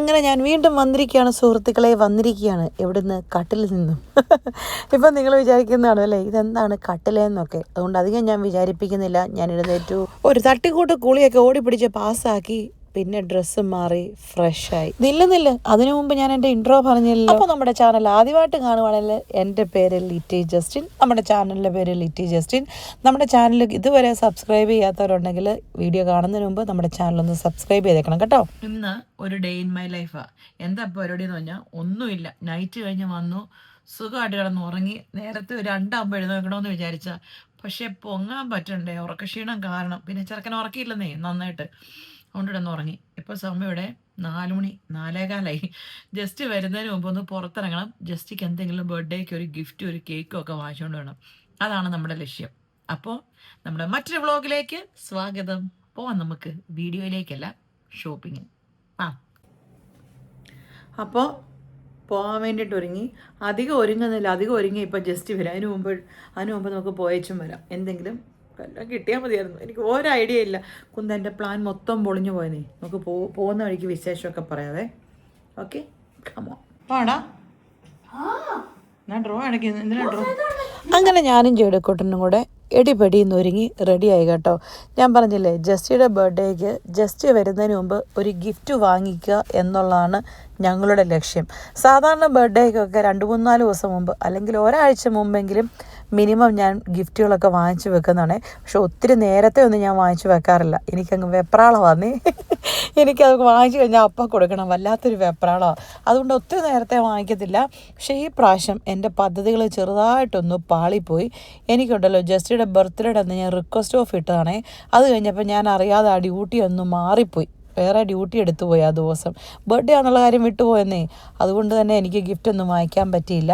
അങ്ങനെ ഞാൻ വീണ്ടും വന്നിരിക്കുകയാണ്. സുഹൃത്തുക്കളെ വന്നിരിക്കുകയാണ്. എവിടുന്ന്? കട്ടിൽ നിന്നും. ഇപ്പം നിങ്ങൾ വിചാരിക്കുന്നതാണോ അല്ലേ? ഇതെന്താണ് കട്ടിലെന്നൊക്കെ. അതുകൊണ്ട് അധികം ഞാൻ വിചാരിപ്പിക്കുന്നില്ല. ഞാൻ എഴുന്നേറ്റു. ഒരു തട്ടിക്കൂട്ട് കുളിയൊക്കെ ഓടിപ്പിടിച്ച് പാസ്സാക്കി. പിന്നെ ഡ്രസ്സ് മാറി ഫ്രഷ് ആയി. നില്ല നില്ല. അതിനു മുമ്പ് ഞാൻ എന്റെ ഇൻട്രോ പറഞ്ഞില്ല അപ്പോൾ നമ്മുടെ ചാനൽ ആദ്യമായിട്ട് കാണുവാണെങ്കിൽ എന്റെ പേര് ലിറ്റി ജസ്റ്റിൻ നമ്മുടെ ചാനലിന്റെ പേര് ലിറ്റി ജസ്റ്റിൻ. നമ്മുടെ ചാനൽ ഇതുവരെ സബ്സ്ക്രൈബ് ചെയ്യാത്തവരുണ്ടെങ്കിൽ വീഡിയോ കാണുന്നതിന് മുമ്പ് നമ്മുടെ ചാനൽ ഒന്ന് സബ്സ്ക്രൈബ് ചെയ്തേക്കണം കേട്ടോ. ഇന്ന് ഒരു ഡേ ഇൻ മൈ ലൈഫാ എന്താ പരിപാടി എന്ന് പറഞ്ഞാൽ ഒന്നുമില്ല. നൈറ്റ് കഴിഞ്ഞ് വന്നു. സുഖമായിട്ട് കിടന്ന് ഉറങ്ങി. നേരത്തെ ഒരു രണ്ടാകുമ്പോൾ എഴുന്നേക്കണമെന്ന് വിചാരിച്ച. പക്ഷെ പൊങ്ങാൻ പറ്റണ്ടേ? ഉറക്കക്ഷീണം കാരണം. പിന്നെ ചെറുക്കൻ ഉറക്കിയില്ലെന്നേ നന്നായിട്ട്. അതുകൊണ്ട് ഇവിടെ ഉറങ്ങി ഇപ്പോൾ സമയം ഇവിടെ നാല് മണി നാലേകാലായി. ജസ്റ്റ് വരുന്നതിന് മുമ്പ് ഒന്ന് പുറത്തിറങ്ങണം. ജസ്റ്റിക്ക് എന്തെങ്കിലും ബർത്ത്ഡേക്ക് ഒരു ഗിഫ്റ്റ് ഒരു കേക്കും ഒക്കെ വാങ്ങിച്ചുകൊണ്ട് വേണം അതാണ് നമ്മുടെ ലക്ഷ്യം. അപ്പോൾ നമ്മുടെ മറ്റൊരു വ്ളോഗിലേക്ക് സ്വാഗതം. പോവാം നമുക്ക് വീഡിയോയിലേക്കല്ല ഷോപ്പിങ്ങിന്. ആ. അപ്പോൾ പോകാൻ വേണ്ടിയിട്ട് ഒരുങ്ങി. അധികം ഒരുങ്ങുന്നില്ല. അധികം ഒരുങ്ങി ഇപ്പോൾ ജസ്റ്റ് വരാം. അതിന് മുമ്പ് അതിന് മുമ്പ് നമുക്ക് പോയച്ചും വരാം. എന്തെങ്കിലും എല്ലാം കിട്ടിയാൽ മതിയായിരുന്നു. എനിക്ക് ഒരു ഐഡിയ ഇല്ല. കുന്തന്റെ പ്ലാൻ മൊത്തം പൊളിഞ്ഞു പോയതേ നമുക്ക് പോ പോകുന്ന വഴിക്ക് വിശേഷമൊക്കെ പറയാവേ. ഓക്കെ കമോ പാടാ. ഡ്രോ അടയ്ക്കുന്നു എന്തിനാ ഡ്രോ അങ്ങനെ ഞാനും ജേഡക്കോട്ടനും കൂടെ എടിപെടിന്ന് ഒരുങ്ങി റെഡിയായി കേട്ടോ. ഞാൻ പറഞ്ഞില്ലേ ജസ്റ്റിയുടെ ബർത്ത്ഡേക്ക് ജസ്റ്റ് വരുന്നതിന് മുമ്പ് ഒരു ഗിഫ്റ്റ് വാങ്ങിക്കുക എന്നുള്ളതാണ് ഞങ്ങളുടെ ലക്ഷ്യം. സാധാരണ ബർത്ത്ഡേക്കൊക്കെ രണ്ട് മൂന്നാൽ ദിവസം മുമ്പ് അല്ലെങ്കിൽ ഒരാഴ്ച മുമ്പെങ്കിലും മിനിമം ഞാൻ ഗിഫ്റ്റുകളൊക്കെ വാങ്ങിച്ചു വെക്കുന്നതാണ്. പക്ഷെ ഒത്തിരി നേരത്തെ ഒന്നും ഞാൻ വാങ്ങിച്ചു വെക്കാറില്ല. എനിക്കങ്ങ് വെപ്രാളമാണ്. എനിക്കത് വാങ്ങിച്ചു കഴിഞ്ഞാൽ അപ്പം കൊടുക്കണം. വല്ലാത്തൊരു വെപ്രാളമാണ്. അതുകൊണ്ട് ഒത്തിരി നേരത്തെ വാങ്ങിക്കത്തില്ല. പക്ഷേ ഈ പ്രാവശ്യം എന്റെ പദ്ധതികൾ ചെറുതായിട്ടൊന്ന് പാളിപ്പോയി. എനിക്കുണ്ടല്ലോ ജസ്റ്റിയുടെ ബർത്ത്ഡേയുടെ അന്ന് ഞാൻ റിക്വസ്റ്റ് ഓഫ് ഇട്ടതാണേ. അത് കഴിഞ്ഞപ്പോൾ ഞാൻ അറിയാതെ ആ ഡ്യൂട്ടി ഒന്ന് മാറിപ്പോയി. വേറെ ഡ്യൂട്ടി എടുത്തു പോയി ആ ദിവസം. ബർത്ത്ഡേ ആണെന്നുള്ള കാര്യം വിട്ടുപോയെന്നേ. അതുകൊണ്ട് തന്നെ എനിക്ക് ഗിഫ്റ്റ് ഒന്നും വാങ്ങിക്കാൻ പറ്റിയില്ല.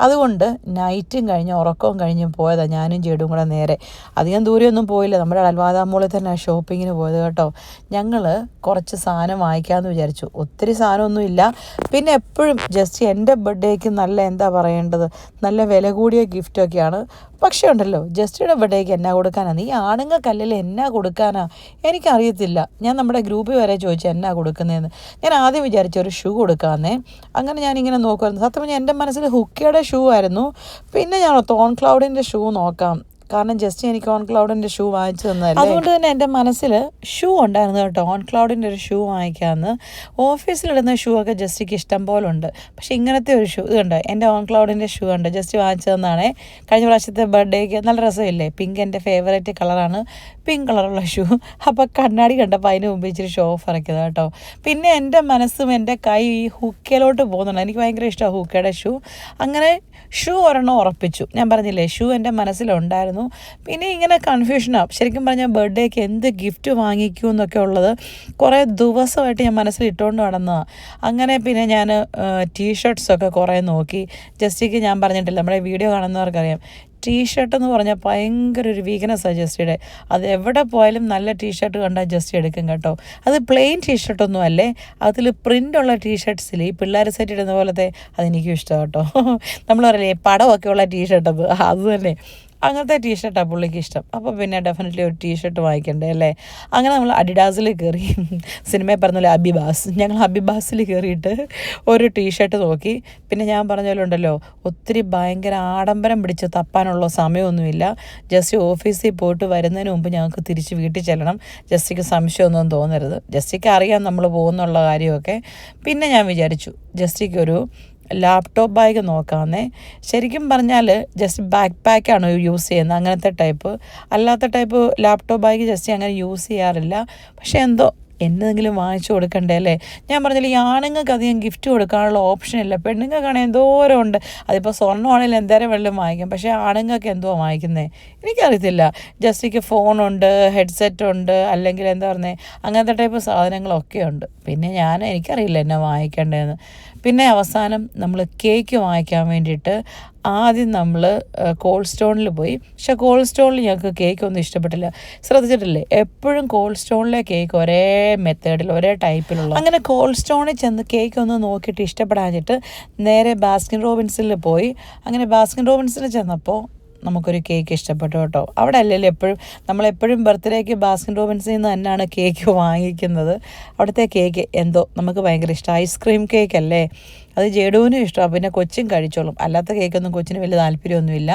അതുകൊണ്ട് നൈറ്റും കഴിഞ്ഞ് ഉറക്കവും കഴിഞ്ഞ് പോയതാണ് ഞാനും ചേടും കൂടെ നേരെ. അധികം ദൂരെയൊന്നും പോയില്ല. നമ്മുടെ അൽവാദാമൂളിൽ തന്നെ ഷോപ്പിങ്ങിന് പോയത് കേട്ടോ. ഞങ്ങൾ കുറച്ച് സാധനം വാങ്ങിക്കാമെന്ന് വിചാരിച്ചു. ഒത്തിരി സാധനമൊന്നും ഇല്ല. പിന്നെ എപ്പോഴും ജസ്റ്റ് എന്റെ ബർത്ത്ഡേക്ക് നല്ല എന്താ പറയേണ്ടത്? നല്ല വില കൂടിയ ഗിഫ്റ്റൊക്കെയാണ് പക്ഷേ ഉണ്ടല്ലോ ജസ്റ്റിയുടെ ബർത്ത്ഡേക്ക് എന്നാ കൊടുക്കാനാണ് ഈ ആണുങ്ങൾക്കല്ലല്ലോ എന്നാ കൊടുക്കാനാ? എനിക്കറിയത്തില്ല. ഞാൻ നമ്മുടെ ഗ്രൂപ്പിൽ വരെ ചോദിച്ചു എന്നാ കൊടുക്കുന്നതെന്ന് ഞാൻ ആദ്യം വിചാരിച്ച ഒരു ഷൂ കൊടുക്കാമെന്നേ അങ്ങനെ ഞാനിങ്ങനെ നോക്കുമായിരുന്നു സത്യം പറഞ്ഞാൽ എന്റെ മനസ്സിൽ ഹുക്കയുടെ ഷൂ ആയിരുന്നു. പിന്നെ ഞാൻ തോൺ ക്ലൗഡിന്റെ ഷൂ നോക്കാം. കാരണം ജസ്റ്റ് എനിക്ക് ഓൺ ക്ലൗഡിന്റെ ഷൂ വാങ്ങിച്ചു തന്നതല്ലേ? അതുകൊണ്ട് തന്നെ എന്റെ മനസ്സിൽ ഷൂ ഉണ്ടായിരുന്നു കേട്ടോ. ഓൺ ക്ലൗഡിന്റെ ഒരു ഷൂ വാങ്ങിക്കാമെന്ന് ഓഫീസിലിടുന്ന ഷൂ ഒക്കെ ജസ്റ്റിക്ക് ഇഷ്ടം പോലെ ഉണ്ട് പക്ഷേ ഇങ്ങനത്തെ ഒരു ഷൂ ഇതുണ്ട് എന്റെ ഓൺ ക്ലൗഡിന്റെ ഷൂ ഉണ്ട് ജസ്റ്റ് വാങ്ങിച്ചു തന്നാണേ കഴിഞ്ഞ പ്രാവശ്യത്തെ ബർത്ത്ഡേക്ക് നല്ല രസമില്ലേ? പിങ്ക് എന്റെ ഫേവറേറ്റ് കളറാണ് പിങ്ക് കളറുള്ള ഷൂ അപ്പോൾ കണ്ണാടി കണ്ടപ്പോൾ അതിന് മുമ്പ് ഇച്ചിരി ഷോ ഓഫ് ഇറക്കിയത് കേട്ടോ. പിന്നെ എന്റെ മനസ്സും എന്റെ കൈ ഈ ഹുക്കയിലോട്ട് പോകുന്നുണ്ട്. എനിക്ക് ഭയങ്കര ഇഷ്ടമാണ് ഹുക്കയുടെ ഷൂ അങ്ങനെ ഷൂ ഒരെണ്ണം ഉറപ്പിച്ചു. ഞാൻ പറഞ്ഞില്ലേ ഷൂ എന്റെ മനസ്സിലുണ്ടായിരുന്നു. പിന്നെ ഇങ്ങനെ കൺഫ്യൂഷനാണ് ശരിക്കും പറഞ്ഞാൽ ബർത്ത്ഡേക്ക് എന്ത് ഗിഫ്റ്റ് വാങ്ങിക്കൂ എന്നൊക്കെ ഉള്ളത് കുറേ ദിവസമായിട്ട് ഞാൻ മനസ്സിൽ ഇട്ടുകൊണ്ട് നടന്നതാണ് അങ്ങനെ പിന്നെ ഞാൻ ടീഷർട്ട്സൊക്കെ കുറേ നോക്കി. ജസ്റ്റിക്ക് ഞാൻ പറഞ്ഞിട്ടില്ല നമ്മുടെ വീഡിയോ കാണുന്നവർക്കറിയാം. ടീ ഷർട്ട് എന്ന് പറഞ്ഞാൽ ഭയങ്കര ഒരു വീക്ക്നെസ്സാണ് ജസ്റ്റിയുടെ. അത് എവിടെ പോയാലും നല്ല ടീ ഷർട്ട് കണ്ടാൽ ജസ്റ്റ് എടുക്കും കേട്ടോ. അത് പ്ലെയിൻ ടീ ഷർട്ടൊന്നും അല്ലേ? അതിൽ പ്രിന്റുള്ള ടീഷർട്ട്സിൽ ഈ പിള്ളേർ സെറ്റ് ഇടുന്ന പോലത്തെ അതെനിക്കും ഇഷ്ടം കേട്ടോ. നമ്മൾ പറയില്ലേ പടമൊക്കെ ഉള്ള ടീഷർട്ട് അത്. അത് തന്നെ. അങ്ങനത്തെ ടീഷർട്ടാണ് പുള്ളിക്ക് ഇഷ്ടം. അപ്പോൾ പിന്നെ ഡെഫിനറ്റ്ലി ഒരു ടീഷർട്ട് വാങ്ങിക്കണ്ടേ അല്ലേ? അങ്ങനെ നമ്മൾ അഡിഡാസിൽ കയറി സിനിമയിൽ പറഞ്ഞ അബിബാസ് ഞങ്ങൾ അബിബാസിൽ കയറിയിട്ട് ഒരു ടീഷർട്ട് നോക്കി. പിന്നെ ഞാൻ പറഞ്ഞ പോലെ ഉണ്ടല്ലോ ഒത്തിരി ഭയങ്കര ആഡംബരം പിടിച്ച് തപ്പാനുള്ള സമയമൊന്നുമില്ല. ജസ്റ്റ് ഓഫീസിൽ പോയിട്ട് വരുന്നതിന് മുമ്പ് ഞങ്ങൾക്ക് തിരിച്ച് വീട്ടിൽ ചെല്ലണം. ജസ്റ്റിക്ക് സംശയമൊന്നും തോന്നരുത്. ജസ്റ്റിക്ക് അറിയാം നമ്മൾ പോകുന്നുള്ള കാര്യമൊക്കെ. പിന്നെ ഞാൻ വിചാരിച്ചു ജസ്റ്റിക്ക് ഒരു ലാപ്ടോപ്പ് ബാഗ് നോക്കാമെന്നേ ശരിക്കും പറഞ്ഞാൽ ജസ്റ്റ് ബാക്ക് പാക്കാണ് യൂസ് ചെയ്യുന്നത്. അങ്ങനത്തെ ടൈപ്പ് അല്ലാത്ത ടൈപ്പ് ലാപ്ടോപ്പ് ബാഗ് ജസ്റ്റ് അങ്ങനെ യൂസ് ചെയ്യാറില്ല. പക്ഷേ എന്തോ എന്തെങ്കിലും വാങ്ങിച്ചു കൊടുക്കണ്ടേ അല്ലേ? ഞാൻ പറഞ്ഞില്ല ഈ ആണുങ്ങൾക്ക് അധികം ഗിഫ്റ്റ് കൊടുക്കാനുള്ള ഓപ്ഷൻ ഇല്ല. പെണ്ണുങ്ങൾക്കാണെങ്കിൽ എന്തോരം ഉണ്ട്. അതിപ്പോൾ സ്വർണമാണെങ്കിലും എന്തേരം വെള്ളം വാങ്ങിക്കും. പക്ഷേ ആണുങ്ങൾക്ക് എന്തോ വാങ്ങിക്കുന്നത് എനിക്കറിയത്തില്ല. ജസ്റ്റിക്ക് ഫോണുണ്ട് ഹെഡ്സെറ്റ് ഉണ്ട് അല്ലെങ്കിൽ എന്താ പറയുന്നത് അങ്ങനത്തെ ടൈപ്പ് സാധനങ്ങളൊക്കെ ഉണ്ട്. പിന്നെ ഞാൻ എനിക്കറിയില്ല എന്നെ വാങ്ങിക്കേണ്ടതെന്ന് പിന്നെ അവസാനം നമ്മൾ കേക്ക് വാങ്ങിക്കാൻ വേണ്ടിയിട്ട് ആദ്യം നമ്മൾ കോൾഡ് സ്റ്റോണിൽ പോയി. പക്ഷെ കോൾഡ് സ്റ്റോണിൽ ഞങ്ങൾക്ക് കേക്ക് ഒന്നും ഇഷ്ടപ്പെട്ടില്ല. ശ്രദ്ധിച്ചിട്ടില്ലേ? എപ്പോഴും കോൾഡ് സ്റ്റോണിലെ കേക്ക് ഒരേ മെത്തേഡിൽ ഒരേ ടൈപ്പിലുള്ള അങ്ങനെ കോൾഡ് സ്റ്റോണിൽ ചെന്ന് കേക്ക് ഒന്ന് നോക്കിയിട്ട് ഇഷ്ടപ്പെടാഞ്ഞിട്ട് നേരെ ബാസ്കിൻ റോബിൻസിൽ പോയി. അങ്ങനെ ബാസ്കിൻ റോബിൻസിൽ ചെന്നപ്പോൾ നമുക്കൊരു കേക്ക് ഇഷ്ടപ്പെട്ടു കേട്ടോ. അവിടെ അല്ലല്ലോ എപ്പോഴും നമ്മളെപ്പോഴും ബർത്ത്ഡേക്ക് ബാസ്കിൻ റോബിൻസിൽ നിന്ന് തന്നെയാണ് കേക്ക് വാങ്ങിക്കുന്നത്. അവിടുത്തെ കേക്ക് എന്തോ നമുക്ക് ഭയങ്കര ഇഷ്ടം. ഐസ്ക്രീം കേക്ക് അല്ലേ? അത് ജഡുവിനും ഇഷ്ടമാണ് പിന്നെ കൊച്ചും കഴിച്ചോളും. അല്ലാത്ത കേക്കൊന്നും കൊച്ചിന് വലിയ താല്പര്യമൊന്നുമില്ല.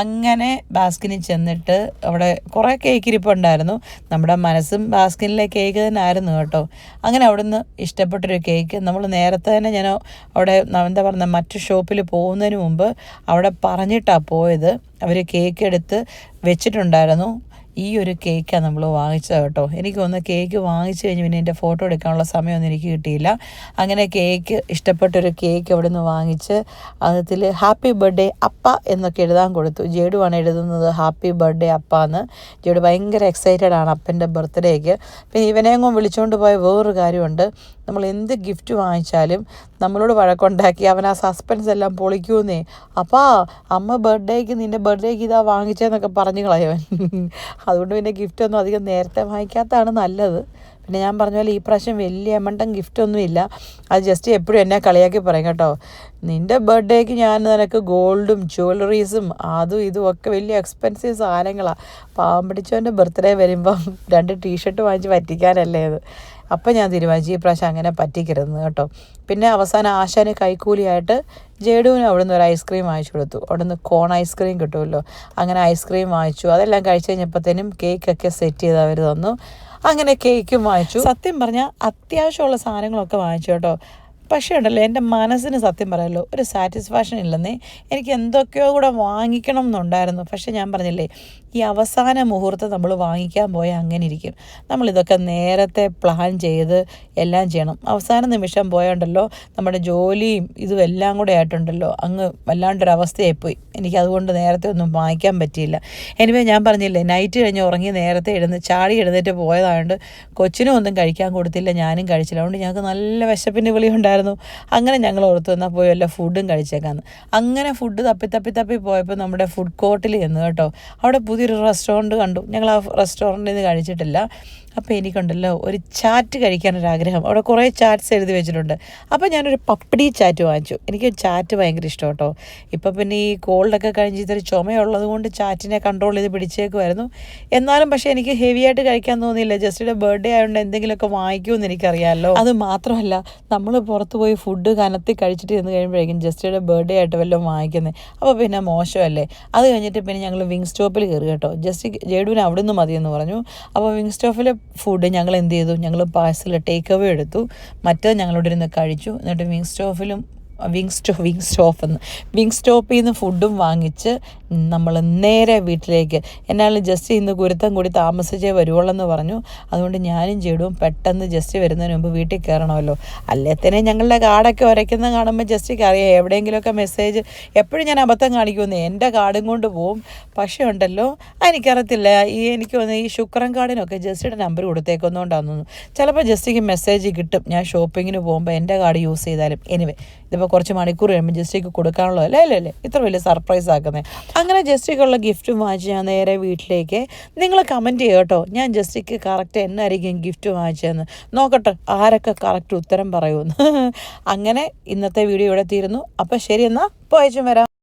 അങ്ങനെ ബാസ്കിനിൽ ചെന്നിട്ട് അവിടെ കുറേ കേക്ക് ഇരിപ്പുണ്ടായിരുന്നു. നമ്മുടെ മനസ്സും ബാസ്കിനിലെ കേക്ക് തന്നെ ആയിരുന്നു കേട്ടോ. അങ്ങനെ അവിടുന്ന് ഇഷ്ടപ്പെട്ടൊരു കേക്ക് നമ്മൾ നേരത്തെ തന്നെ ഞാൻ അവിടെ എന്താ പറയുക മറ്റു ഷോപ്പിൽ പോകുന്നതിന് മുമ്പ് അവിടെ പറഞ്ഞിട്ടാണ് പോയത്. അവർ കേക്ക് എടുത്ത് വെച്ചിട്ടുണ്ടായിരുന്നു. ഈ ഒരു കേക്കാണ് നമ്മൾ വാങ്ങിച്ചത് കേട്ടോ. എനിക്ക് തോന്നുന്നു കേക്ക് വാങ്ങിച്ചു കഴിഞ്ഞ് പിന്നെ എന്റെ ഫോട്ടോ എടുക്കാനുള്ള സമയമൊന്നും എനിക്ക് കിട്ടിയില്ല. അങ്ങനെ കേക്ക് ഇഷ്ടപ്പെട്ടൊരു കേക്ക് അവിടെ നിന്ന് വാങ്ങിച്ച് അതിൽ ഹാപ്പി ബർത്ത്ഡേ അപ്പ എന്നൊക്കെ എഴുതാൻ കൊടുത്തു. ജേഡുവാണ് എഴുതുന്നത് ഹാപ്പി ബർത്ത്ഡേ അപ്പ എന്ന്. ജേഡു ഭയങ്കര എക്സൈറ്റഡ് ആണ് അപ്പന്റെ ബർത്ത്ഡേക്ക്. പിന്നെ കൊണ്ട് വിളിച്ചുകൊണ്ട് പോയ വേറൊരു കാര്യമുണ്ട്. നമ്മൾ എന്ത് ഗിഫ്റ്റ് വാങ്ങിച്ചാലും നമ്മളോട് വഴക്കുണ്ടാക്കി അവൻ ആ സസ്പെൻസ് എല്ലാം പൊളിക്കൂന്നേ. അപ്പാ അമ്മ ബർത്ത്ഡേക്ക് നിന്റെ ബർത്ത്ഡേക്ക് ഇതാ വാങ്ങിച്ചതെന്നൊക്കെ പറഞ്ഞു കളയവൻ അതുകൊണ്ട് പിന്നെ ഗിഫ്റ്റ് ഒന്നും അധികം നേരത്തെ വാങ്ങിക്കാത്തതാണ് നല്ലത്. പിന്നെ ഞാൻ പറഞ്ഞ പോലെ ഈ പ്രാവശ്യം വലിയ എമണ്ടം ഇല്ല. അത് ജസ്റ്റ് എപ്പോഴും എന്നെ കളിയാക്കി പറയും കേട്ടോ. നിന്റെ ബർത്ത്ഡേക്ക് ഞാൻ നിനക്ക് ഗോൾഡും ജ്വല്ലറീസും അതും ഇതും ഒക്കെ വലിയ എക്സ്പെൻസീവ് സാധനങ്ങളാണ് പാവം പിടിച്ചവന്റെ ബർത്ത്ഡേ വരുമ്പം രണ്ട് ടീഷർട്ട് വാങ്ങിച്ച് പറ്റിക്കാനല്ലേ അത് അപ്പം ഞാൻ തീരുമാനിച്ചു ഈ പ്രാവശ്യം അങ്ങനെ പറ്റിക്കരുതെന്ന് കേട്ടോ. പിന്നെ അവസാനം ആശാന് കൈക്കൂലിയായിട്ട് ജേഡുവിന് അവിടുന്ന് ഒരു ഐസ്ക്രീം വാങ്ങിച്ചു കൊടുത്തു. അവിടുന്ന് കോൺ ഐസ്ക്രീം കിട്ടുമല്ലോ. അങ്ങനെ ഐസ്ക്രീം വാങ്ങിച്ചു. അതെല്ലാം കഴിച്ചു കഴിഞ്ഞപ്പോഴത്തേനും കേക്കൊക്കെ സെറ്റ് ചെയ്ത് അവർ തന്നു. അങ്ങനെ കേക്കും വാങ്ങിച്ചു. സത്യം പറഞ്ഞാൽ അത്യാവശ്യമുള്ള സാധനങ്ങളൊക്കെ വാങ്ങിച്ചു കേട്ടോ. പക്ഷേ ഉണ്ടല്ലോ എന്റെ മനസ്സിന് സത്യം പറയാമല്ലോ ഒരു സാറ്റിസ്ഫാക്ഷൻ ഇല്ലെന്നേ എനിക്ക് എന്തൊക്കെയോ കൂടെ വാങ്ങിക്കണം എന്നുണ്ടായിരുന്നു. പക്ഷേ ഞാൻ പറഞ്ഞില്ലേ ഈ അവസാന മുഹൂർത്തം നമ്മൾ വാങ്ങിക്കാൻ പോയാൽ അങ്ങനെ ഇരിക്കും. നമ്മളിതൊക്കെ നേരത്തെ പ്ലാൻ ചെയ്ത് എല്ലാം ചെയ്യണം. അവസാന നിമിഷം പോയുണ്ടല്ലോ നമ്മുടെ ജോലിയും ഇതും എല്ലാം കൂടെ ആയിട്ടുണ്ടല്ലോ അങ്ങ് വല്ലാണ്ടൊരവസ്ഥയായിപ്പോയി. എനിക്ക് അതുകൊണ്ട് നേരത്തെ ഒന്നും വാങ്ങിക്കാൻ പറ്റിയില്ല. എനിവേ ഞാൻ പറഞ്ഞില്ലേ നൈറ്റ് കഴിഞ്ഞ് ഉറങ്ങി നേരത്തെ എഴുന്ന് ചാടി എഴുന്നേറ്റ് പോയതായതുകൊണ്ട് കൊച്ചിനും ഒന്നും കഴിക്കാൻ കൊടുത്തില്ല ഞാനും കഴിച്ചില്ല. അതുകൊണ്ട് ഞങ്ങൾക്ക് നല്ല വിശപ്പിന്റെ വിളി ഉണ്ടായിരുന്നു. അങ്ങനെ ഞങ്ങൾ ഓർത്ത് വന്നാൽ പോയി വല്ല ഫുഡും കഴിച്ചേക്കാന്ന്. അങ്ങനെ ഫുഡ് തപ്പി തപ്പി തപ്പി പോയപ്പോൾ നമ്മുടെ ഫുഡ് കോർട്ടിൽ ചെന്ന് കേട്ടോ. അവിടെ പുതിയൊരു റെസ്റ്റോറന്റ് കണ്ടു. ഞങ്ങൾ ആ റെസ്റ്റോറന്റിൽ നിന്ന് കഴിച്ചിട്ടില്ല. അപ്പോൾ എനിക്കുണ്ടല്ലോ ഒരു ചാറ്റ് കഴിക്കാനൊരാഗ്രഹം. അവിടെ കുറേ ചാറ്റ്സ് എഴുതി വെച്ചിട്ടുണ്ട്. അപ്പോൾ ഞാനൊരു പപ്പടി ചാറ്റ് വാങ്ങിച്ചു. എനിക്ക് ചാറ്റ് ഭയങ്കര ഇഷ്ടം കേട്ടോ ഇപ്പോൾ പിന്നെ ഈ കോൾഡൊക്കെ കഴിഞ്ഞ് ഇത്തിരി ചുമയുള്ളത് കൊണ്ട് ചാറ്റിനെ കൺട്രോൾ ചെയ്ത് പിടിച്ചേക്കുമായിരുന്നു എന്നാലും പക്ഷേ എനിക്ക് ഹെവി ആയിട്ട് കഴിക്കാൻ തോന്നിയില്ല. ജസ്റ്റിയുടെ ബർത്ത്ഡേ ആയതുകൊണ്ട് എന്തെങ്കിലുമൊക്കെ വാങ്ങിക്കുമെന്ന് എനിക്കറിയാമല്ലോ അത് മാത്രമല്ല നമ്മൾ പുറത്ത് പോയി ഫുഡ് കനത്തി കഴിച്ചിട്ട് ചെന്ന് കഴിയുമ്പോഴേക്കും ജസ്റ്റിയുടെ ബർത്ത്ഡേ ആയിട്ട് വല്ലതും വാങ്ങിക്കുന്നത് അപ്പോൾ പിന്നെ മോശമല്ലേ? അത് കഴിഞ്ഞിട്ട് പിന്നെ ഞങ്ങൾ വിങ് സ്റ്റോപ്പിൽ കയറി കേട്ടോ. ജസ്റ്റ് ജേഡുവിന് അവിടെ നിന്ന് മതിയെന്ന് പറഞ്ഞു. അപ്പോൾ വിങ് സ്റ്റോപ്പിലെ ഫുഡ് ഞങ്ങൾ എന്ത് ചെയ്തു? ഞങ്ങൾ പാഴ്സൽ ടേക്ക് അവേ എടുത്തു. മറ്റേത് ഞങ്ങളോട് ഇരുന്ന് കഴിച്ചു. എന്നിട്ട് വിങ് സ്റ്റോപ്പിലും വിങ് സ്റ്റോ വിങ് സ്റ്റോപ്പ് എന്ന്. വിങ് സ്റ്റോപ്പിൽ നിന്ന് ഫുഡും വാങ്ങിച്ച് നമ്മൾ നേരെ വീട്ടിലേക്ക്. എന്നാലും ജസ്റ്റ് ഇന്ന് ഗുരുത്തം കൂടി താമസിച്ചേ വരുവുള്ളെന്ന് പറഞ്ഞു. അതുകൊണ്ട് ഞാനും ചേടും പെട്ടെന്ന് ജസ്റ്റ് വരുന്നതിന് മുമ്പ് വീട്ടിൽ കയറണമല്ലോ. അല്ലേ തന്നെ ഞങ്ങളുടെ കാർഡൊക്കെ ഉരയ്ക്കുന്ന കാണുമ്പോൾ ജസ്റ്റിക്ക് അറിയാം എവിടെയെങ്കിലുമൊക്കെ മെസ്സേജ് എപ്പോഴും ഞാൻ അബദ്ധം കാണിക്കുമെന്ന് എന്റെ കാർഡും കൊണ്ട് പോവും. പക്ഷേ ഉണ്ടല്ലോ എനിക്കറിയത്തില്ല. ഈ എനിക്ക് തോന്നുന്നു ഈ ശുക്രൻ കാർഡിനൊക്കെ ജസ്റ്റിയുടെ നമ്പർ കൊടുത്തേക്കുന്നതുകൊണ്ടാണെന്ന് തോന്നുന്നു. ചിലപ്പോൾ ജസ്റ്റിക്ക് മെസ്സേജ് കിട്ടും. ഞാൻ ഷോപ്പിങ്ങിന് പോകുമ്പോൾ എന്റെ കാർഡ് യൂസ് ചെയ്താലും. എനിവേ ഇതിപ്പോൾ കുറച്ച് മണിക്കൂർ കഴിയുമ്പോൾ ജസ്റ്റിക്ക് കൊടുക്കാനുള്ളത് അല്ലേ? അല്ലേ അല്ലേ? ഇത്ര വലിയ സർപ്രൈസ് ആക്കുന്നത് അങ്ങനെ ജസ്റ്റിക്കുള്ള ഗിഫ്റ്റ് വാങ്ങിച്ച് ഞാൻ നേരെ വീട്ടിലേക്ക് നിങ്ങൾ കമന്റ് ചെയ്യുക കേട്ടോ. ഞാൻ ജസ്റ്റിക്ക് കറക്റ്റ് എന്നായിരിക്കും ഗിഫ്റ്റ് വാങ്ങിച്ചതെന്ന്. നോക്കട്ടെ ആരൊക്കെ കറക്റ്റ് ഉത്തരം പറയുമെന്ന് അങ്ങനെ ഇന്നത്തെ വീഡിയോ ഇവിടെ തീരുന്നു. അപ്പോൾ ശരി എന്നാൽ പോയച്ചും വരാം.